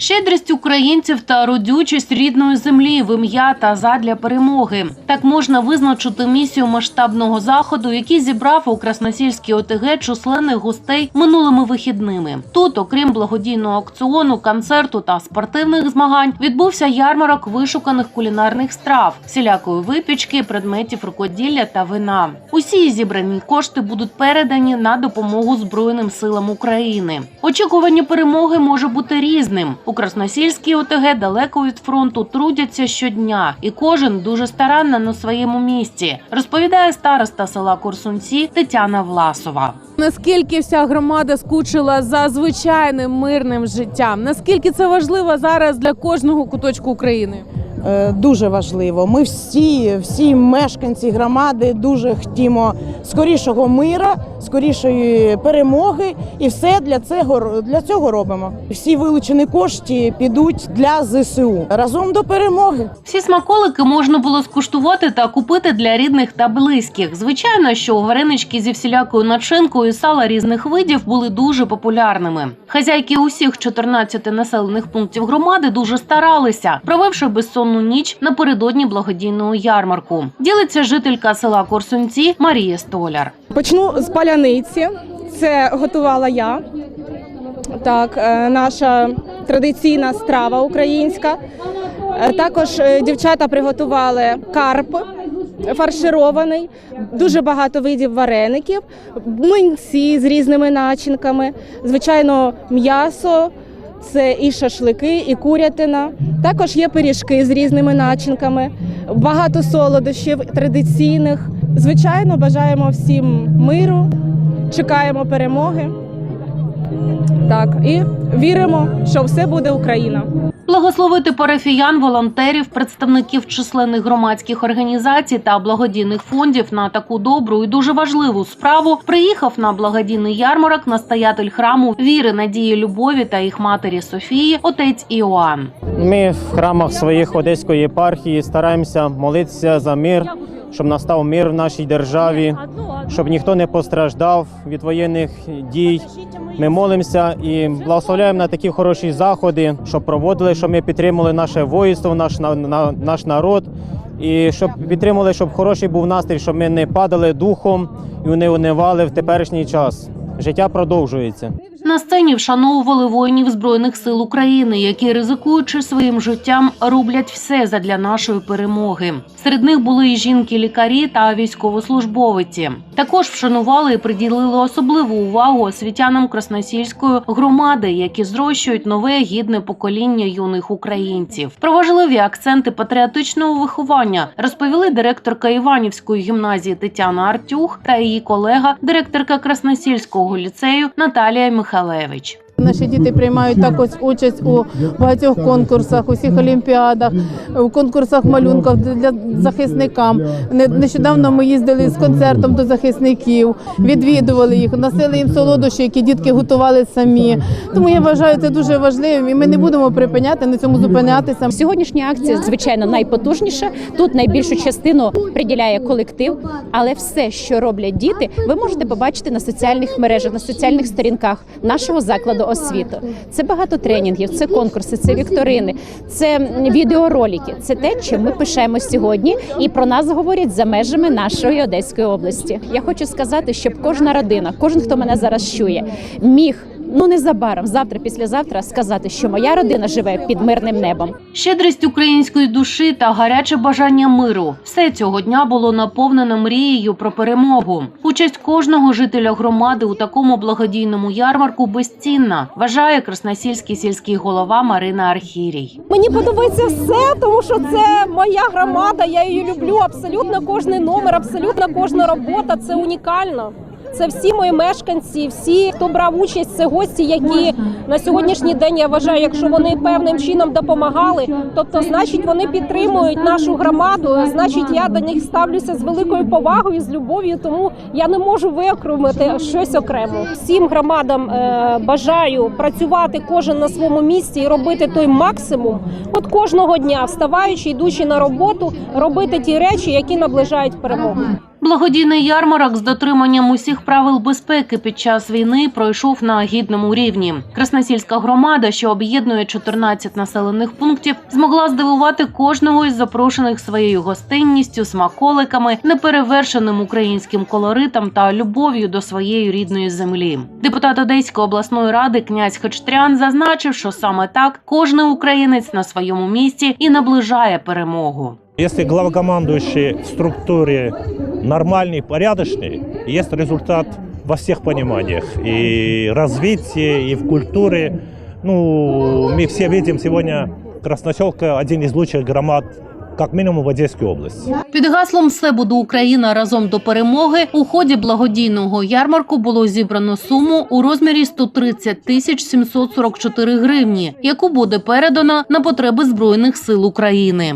Щедрість українців та родючість рідної землі в ім'я та задля перемоги. Так можна визначити місію масштабного заходу, який зібрав у Красносільській ОТГ численних гостей минулими вихідними. Тут, окрім благодійного аукціону, концерту та спортивних змагань, відбувся ярмарок вишуканих кулінарних страв, всілякої випічки, предметів рукоділля та вина. Усі зібрані кошти будуть передані на допомогу Збройним силам України. Очікування перемоги може бути різним. У Красносільській ОТГ далеко від фронту трудяться щодня, і кожен дуже старанно на своєму місці, розповідає староста села Корсунці Тетяна Власова. Наскільки вся громада скучила за звичайним мирним життям? Наскільки це важливо зараз для кожного куточку України? Е, дуже важливо. Ми всі, всі мешканці громади дуже хотімо скорішого мира, скорішої перемоги, і все для цього для цього робимо. Всі вилучені кошти підуть для ЗСУ разом до перемоги. Всі смаколики можна було скуштувати та купити для рідних та близьких. Звичайно, що варенички зі всілякою начинкою сала різних видів були дуже популярними. Хазяйки усіх 14 населених пунктів громади дуже старалися, провевши безсонну ніч напередодні благодійного ярмарку. Ділиться жителька села Корсунці Марія Столяр. Почну з паляниці. Це готувала я. Так, е, наша традиційна страва українська. Е, Також е, дівчата приготували карп фарширований, дуже багато видів вареників, млинці з різними начинками, звичайно, м'ясо. Це і шашлики, і курятина. Також є пиріжки з різними начинками, багато солодощів традиційних. Звичайно, бажаємо всім миру, чекаємо перемоги. Так, і віримо, що все буде Україна. Благословити парафіян, волонтерів, представників численних громадських організацій та благодійних фондів на таку добру і дуже важливу справу приїхав на благодійний ярмарок настоятель храму віри, надії, любові та їх матері Софії, отець Іоанн. Ми в храмах своїх Одеської єпархії стараємося молитися за мир, щоб настав мир в нашій державі, щоб ніхто не постраждав від воєнних дій. Ми молимося і благословляємо на такі хороші заходи, щоб проводили, щоб ми підтримували наше воїнство, наш на- на- наш народ. І щоб підтримували, щоб хороший був настрій, щоб ми не падали духом і не унивали в теперішній час. Життя продовжується. На сцені вшановували воїнів збройних сил України, які ризикуючи своїм життям, роблять все задля нашої перемоги. Серед них були і жінки-лікарі та військовослужбовиці. Також вшанували і приділили особливу увагу освітянам Красносільської громади, які зрощують нове гідне покоління юних українців. Про важливі акценти патріотичного виховання розповіли директорка Іванівської гімназії Тетяна Артюх та її колега, директорка Красносільського ліцею Наталія Михалевич. Наші діти приймають також участь у багатьох конкурсах, усіх олімпіадах, у конкурсах малюнків для захисникам. Не- Нещодавно ми їздили з концертом до захисників, відвідували їх, носили їм солодощі, які дітки готували самі. Тому я вважаю це дуже важливим, і ми не будемо припиняти на цьому зупинятися. Сьогоднішня акція, звичайно, найпотужніша. Тут найбільшу частину приділяє колектив, але все, що роблять діти, ви можете побачити на соціальних мережах, на соціальних сторінках нашого закладу освіти. Це багато тренінгів, це конкурси, це вікторини, це відеоролики. Це те, чим ми пишемо сьогодні, і про нас говорять за межами нашої Одеської області. Я хочу сказати, щоб кожна родина, кожен, хто мене зараз чує, міг. Ну незабаром, завтра, післязавтра, сказати, що моя родина живе під мирним небом. Щедрість української душі та гаряче бажання миру все цього дня було наповнено мрією про перемогу. Участь кожного жителя громади у такому благодійному ярмарку безцінна, вважає красносільський сільський голова Марина Архірій. Мені подобається все, тому що це моя громада. Я її люблю. Абсолютно кожний номер, абсолютно кожна робота. Це унікально. Це всі мої мешканці, всі, хто брав участь, це гості, які на сьогоднішній день я вважаю, якщо вони певним чином допомагали, тобто, значить, вони підтримують нашу громаду. Значить, я до них ставлюся з великою повагою, з любов'ю. Тому я не можу виокремити щось окремо. Всім громадам е, бажаю працювати кожен на своєму місці і робити той максимум. От кожного дня, вставаючи, йдучи на роботу, робити ті речі, які наближають перемогу. Благодійний ярмарок з дотриманням усіх правил безпеки під час війни пройшов на гідному рівні. Красносільська громада, що об'єднує 14 населених пунктів, змогла здивувати кожного із запрошених своєю гостинністю, смаколиками, неперевершеним українським колоритом та любов'ю до своєї рідної землі. Депутат Одеської обласної ради князь Хачтрян зазначив, що саме так кожен українець на своєму місці і наближає перемогу. Если главкомандующий в структуре нормальный, порядочный, есть результат во всех пониманиях. И развитие, и в культуре. Ну, мы все видим сегодня Красноселка один из лучших громад, как минимум в Одесской области. Під гаслом «Все буде Україна разом до перемоги» у ході благодійного ярмарку було зібрано суму у розмірі 130 тисяч 744 гривні, яку буде передано на потреби збройних сил України.